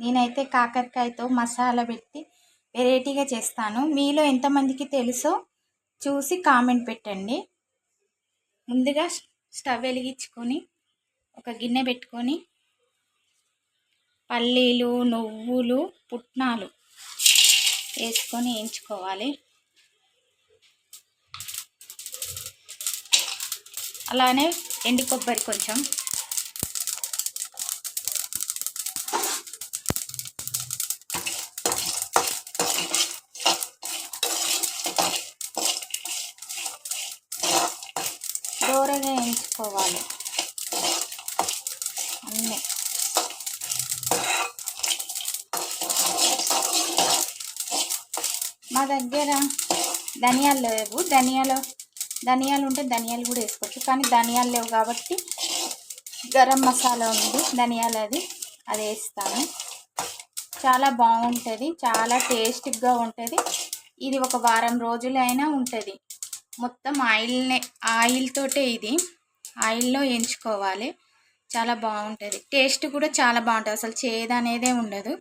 నేనైతే కాకరకాయతో మసాలా పెట్టి వెరైటీగా చేస్తాను. మీలో ఎంతమందికి తెలుసో చూసి కామెంట్ పెట్టండి. ముందుగా స్టవ్ వెలిగించుకొని ఒక గిన్నె పెట్టుకొని పల్లీలు నువ్వులు పుట్నాలు వేసుకొని వేయించుకోవాలి అలానే ఎండి కొబ్బరి కొంచెం వేసుకోవాలి అన్నీ. మా దగ్గర ధనియాలు లేవు. ధనియాలు ధనియాలు ఉంటే ధనియాలు కూడా వేసుకోవచ్చు. కానీ ధనియాలు లేవు కాబట్టి గరం మసాలా ఉంది. ధనియాలు అది అది వేస్తాను. చాలా బాగుంటుంది. చాలా టేస్టీగా ఉంటుంది. ఇది ఒక వారం రోజులైనా ఉంటుంది. మొత్తం ఆయిల్నే ఆయిల్ తోటే ఇది. ఆయిల్లో వేయించుకోవాలి చాలా బాగుంటుంది. టేస్ట్ కూడా చాలా బాగుంటుంది. అసలు చేదు అనేదే ఉండదు.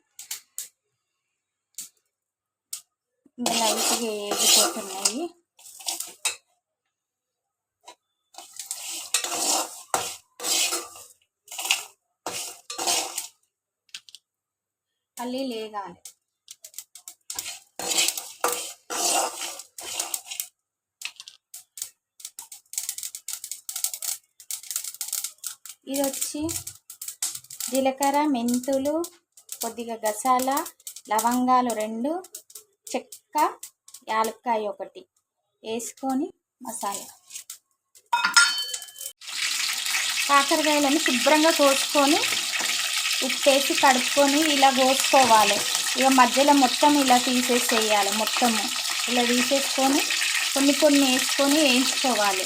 లైట్గా వేగిపోతున్నాయి మళ్ళీ లేగాలి. ఇది వచ్చి జీలకర్ర మెంతులు కొద్దిగా గసాల లవంగాలు రెండు చెక్క యాలక్కాయ ఒకటి వేసుకొని మసాలా. కాకరకాయలను శుభ్రంగా కోసుకొని ఉప్పేసి కడుక్కొని ఇలా కోసుకోవాలి. ఇక మధ్యలో మొత్తం ఇలా తీసేసేయాలి మొత్తము. ఇలా తీసేసుకొని కొన్ని కొన్ని వేసుకొని వేయించుకోవాలి.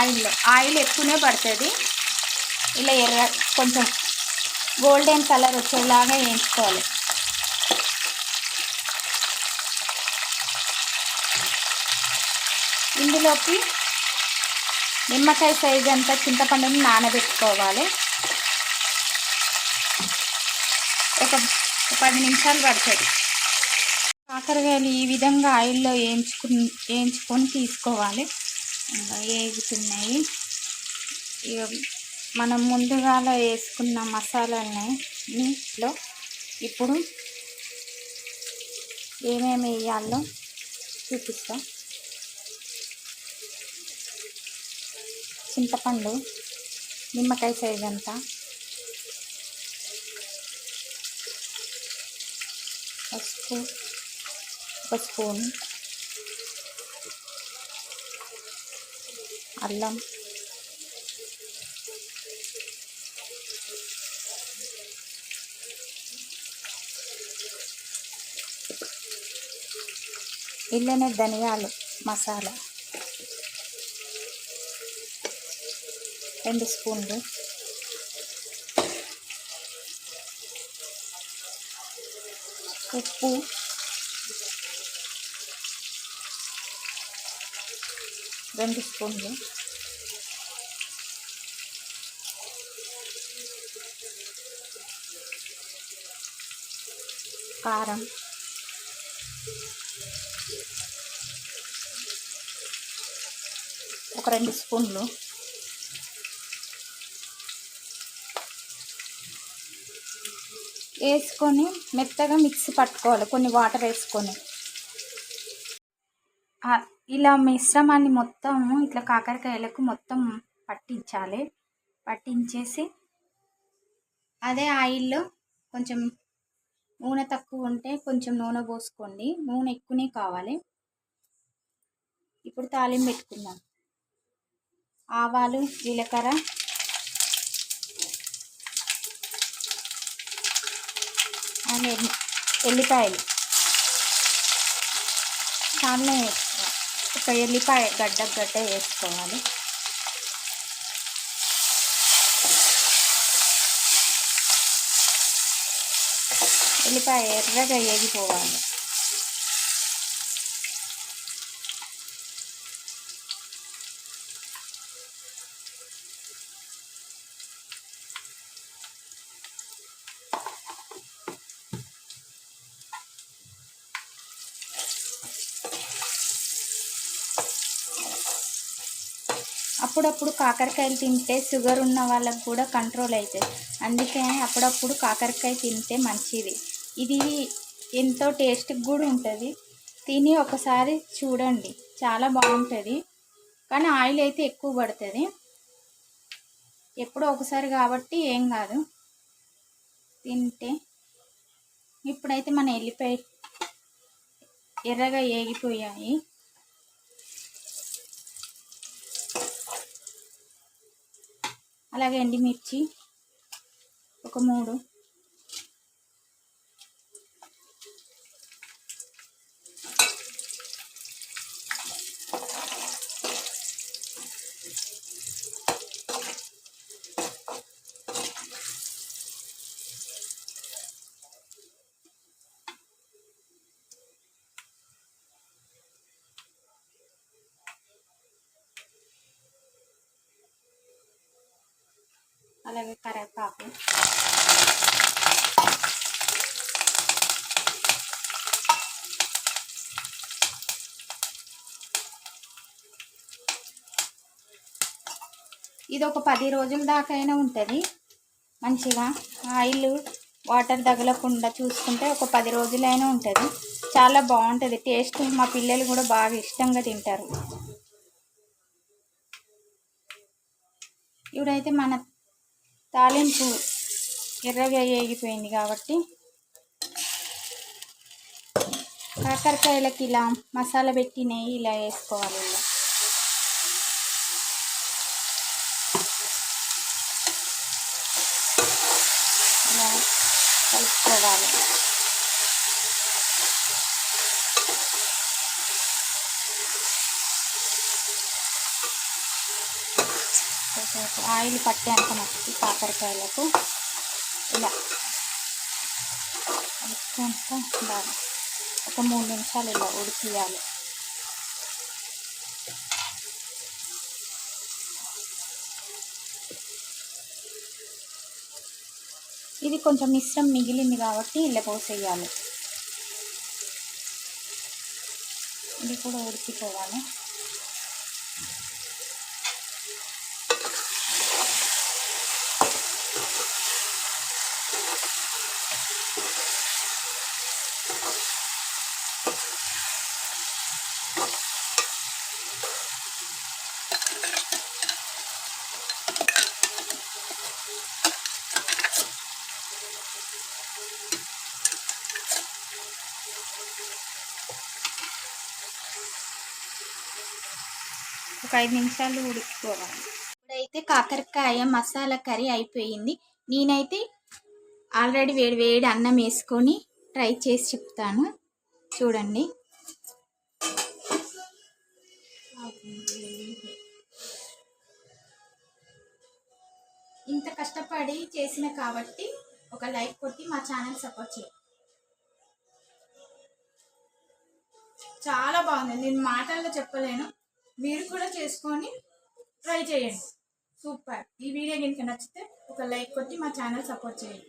ఆయిల్లో ఆయిల్ ఎక్కువనే పడుతుంది. ఇలా ఎర్ర కొంచెం గోల్డెన్ కలర్ వచ్చేలాగా వేయించుకోవాలి ఇందులోకి నిమ్మకాయ సైజ్ అంతా చింతపండుని నానబెట్టుకోవాలి. ఒక పది నిమిషాలు పడుతుంది. కాకరకాయలు ఈ విధంగా ఆయిల్లో వేయించుకుని వేయించుకొని తీసుకోవాలి. ఇంకా వేగుతున్నాయి ఇక మనం ముందుగాల వేసుకున్న మసాలాలనిలో ఇప్పుడు ఏమేమి వేయాలో చూపిస్తాం. చింతపండు నిమ్మకాయ సైజ్ అంతా పసుపు ఒక స్పూన్. అల్లం. ఇల్లనే ధనియాలు మసాలా. రెండు స్పూన్లు. ఉప్పు. రెండు స్పూన్లు. కారం. ఒక రెండు స్పూన్లు. వేసుకొని మెత్తగా మిక్సీ పట్టుకోవాలి కొన్ని వాటర్ వేసుకొని. ఇలా మిశ్రమాన్ని మొత్తం ఇట్లా కాకరకాయలకు మొత్తం పట్టించాలి. పట్టించేసి అదే ఆయిల్లో కొంచెం నూనె తక్కువ ఉంటే కొంచెం నూనె పోసుకోండి. నూనె ఎక్కువనే కావాలి. ఇప్పుడు తాలింపు పెట్టుకుందాం. ఆవాలు జీలకర్ర. అండ్ ఎల్లిపాయలు. చాలా ఒక ఎల్లిపాయ గడ్డ గడ్డ వేసుకోవాలి. ఎల్లిపాయ ఎర్రగా వేగిపోవాలి అప్పుడప్పుడు కాకరకాయలు తింటే షుగర్ ఉన్న వాళ్ళకు కూడా కంట్రోల్ అవుతుంది అందుకే అప్పుడప్పుడు కాకరకాయ తింటే మంచిది. ఇది ఎంతో టేస్ట్కి కూడా ఉంటుంది. తిని ఒకసారి చూడండి. చాలా బాగుంటుంది. కానీ ఆయిల్ అయితే ఎక్కువ పడుతుంది. ఎప్పుడో ఒకసారి కాబట్టి ఏం కాదు. తింటే ఇప్పుడైతే మన ఎల్లిపాయ ఎర్రగా ఏగిపోయాయి. అలాగే ఎండిమిర్చి ఒక మూడు అలాగే కరివేపాకు ఇది ఒక పది రోజుల దాకా అయినా ఉంటుంది. మంచిగా ఆయిల్ వాటర్ తగలకుండా చూసుకుంటే ఒక పది రోజులైనా ఉంటుంది. చాలా బాగుంటుంది. టేస్ట్ మా పిల్లలు కూడా బాగా ఇష్టంగా తింటారు. ఇప్పుడైతే మన తాలింపు ఎర్రగా వేగిపోయింది కాబట్టి కాకరకాయలకి ఇలా మసాలా పెట్టినవి ఇలా వేసుకోవాలి. ఇలా కొంచెం ఆయిల్ పట్టేంత మట్టి కాకరకాయలకు. ఇలా. కలుపుకుంటా బాగా ఒక మూడు నిమిషాలు ఇలా ఉడికియాలి. ఇది కొంచెం మిశ్రం మిగిలింది కాబట్టి ఇలా పోసేయాలి. ఇది కూడా ఉడికిపోవాలి. ఒక ఐదు నిమిషాలు ఉడికిపోవాలి. ఇప్పుడైతే కాకరకాయ మసాలా కర్రీ అయిపోయింది. నేనైతే ఆల్రెడీ వేడి వేడి అన్నం వేసుకొని ట్రై చేసి చెప్తాను. చూడండి. ఇంత కష్టపడి చేసిన కాబట్టి ఒక లైక్ కొట్టి మా ఛానల్ సపోర్ట్ చేయండి. చాలా బాగుంది. నేను మాటల్లో చెప్పలేను. మీరు కూడా చేసుకొని ట్రై చేయండి. సూపర్. ఈ వీడియో కనుక నచ్చితే ఒక లైక్ కొట్టి మా ఛానల్ సపోర్ట్ చేయండి.